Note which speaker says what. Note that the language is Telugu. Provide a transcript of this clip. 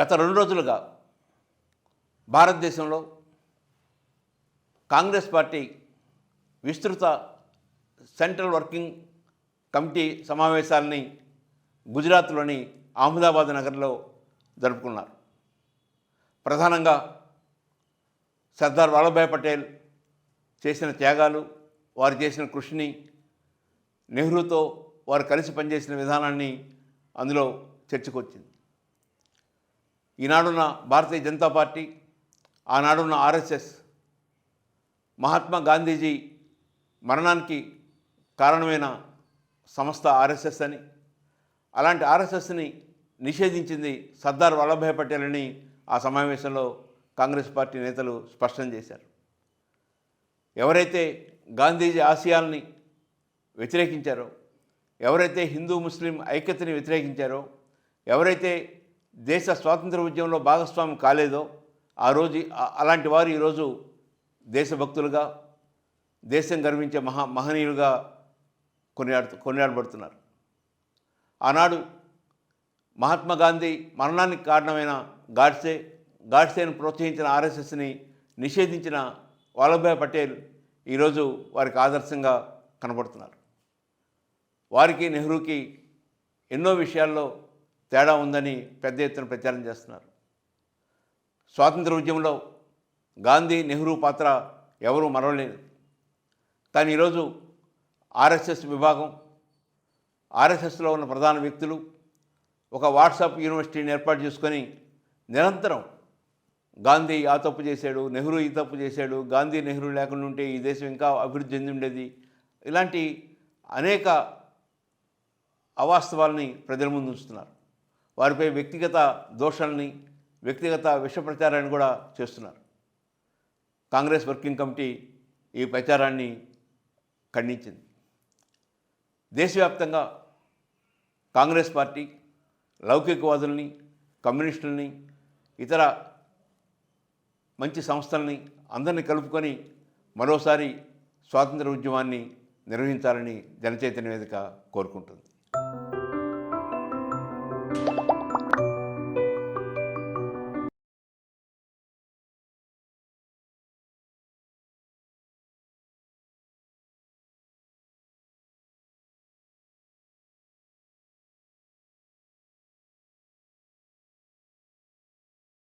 Speaker 1: గత రెండు రోజులుగా భారతదేశంలో కాంగ్రెస్ పార్టీ విస్తృత సెంట్రల్ వర్కింగ్ కమిటీ సమావేశాలని గుజరాత్లోని అహ్మదాబాద్ నగర్లో జరుపుకున్నారు. ప్రధానంగా సర్దార్ వల్లభాయ్ పటేల్ చేసిన త్యాగాలు వారు చేసిన కృషిని నెహ్రూతో వారు కలిసి పనిచేసిన విధానాన్ని అందులో చర్చకొచ్చింది. ఈనాడున్న భారతీయ జనతా పార్టీ ఆనాడున్న ఆర్ఎస్ఎస్ మహాత్మా గాంధీజీ మరణానికి కారణమైన సంస్థ ఆర్ఎస్ఎస్ అని అలాంటి ఆర్ఎస్ఎస్ని నిషేధించింది సర్దార్ వల్లభాయ్ పటేల్ అని ఆ సమావేశంలో కాంగ్రెస్ పార్టీ నేతలు స్పష్టం చేశారు. ఎవరైతే గాంధీజీ ఆశయాల్ని వ్యతిరేకించారో ఎవరైతే హిందూ ముస్లిం ఐక్యతని వ్యతిరేకించారో ఎవరైతే దేశ స్వాతంత్ర ఉద్యమంలో భాగస్వామి కాలేదో ఆ రోజు అలాంటి వారు ఈరోజు దేశభక్తులుగా దేశం గర్వించే మహా మహనీయులుగా కొనియాడు కొనియాడబడుతున్నారు. ఆనాడు మహాత్మా గాంధీ మరణానికి కారణమైన గాడ్సే గాడ్సేను ప్రోత్సహించిన ఆర్ఎస్ఎస్ని నిషేధించిన వల్లభాయ్ పటేల్ ఈరోజు వారికి ఆదర్శంగా కనబడుతున్నారు. వారికి నెహ్రూకి ఎన్నో విషయాల్లో తేడా ఉందని పెద్ద ఎత్తున ప్రచారం చేస్తున్నారు. స్వాతంత్ర ఉద్యమంలో గాంధీ నెహ్రూ పాత్ర ఎవరూ మరవలేదు. కానీ ఈరోజు ఆర్ఎస్ఎస్ విభాగం ఆర్ఎస్ఎస్లో ఉన్న ప్రధాన వ్యక్తులు ఒక వాట్సాప్ యూనివర్సిటీని ఏర్పాటు చేసుకొని నిరంతరం గాంధీ ఆ తప్పు చేశాడు నెహ్రూ ఈ తప్పు చేశాడు గాంధీ నెహ్రూ లేకుండా ఉంటే ఈ దేశం ఇంకా అభివృద్ధి చెంది ఉండేది. ఇలాంటి అనేక అవాస్తవాల్ని ప్రజల ముందు ఉంచుతున్నారు. వారిపై వ్యక్తిగత దోషాలని వ్యక్తిగత విష ప్రచారాన్ని కూడా చేస్తున్నారు. కాంగ్రెస్ వర్కింగ్ కమిటీ ఈ ప్రచారాన్ని ఖండించింది. దేశవ్యాప్తంగా కాంగ్రెస్ పార్టీ లౌకికవాదుల్ని కమ్యూనిస్టుల్ని ఇతర మంచి సంస్థల్ని అందరినీ కలుపుకొని మరోసారి స్వాతంత్ర ఉద్యమాన్ని నిర్వహించాలని జనచైతన్య వేదిక కోరుకుంటుంది.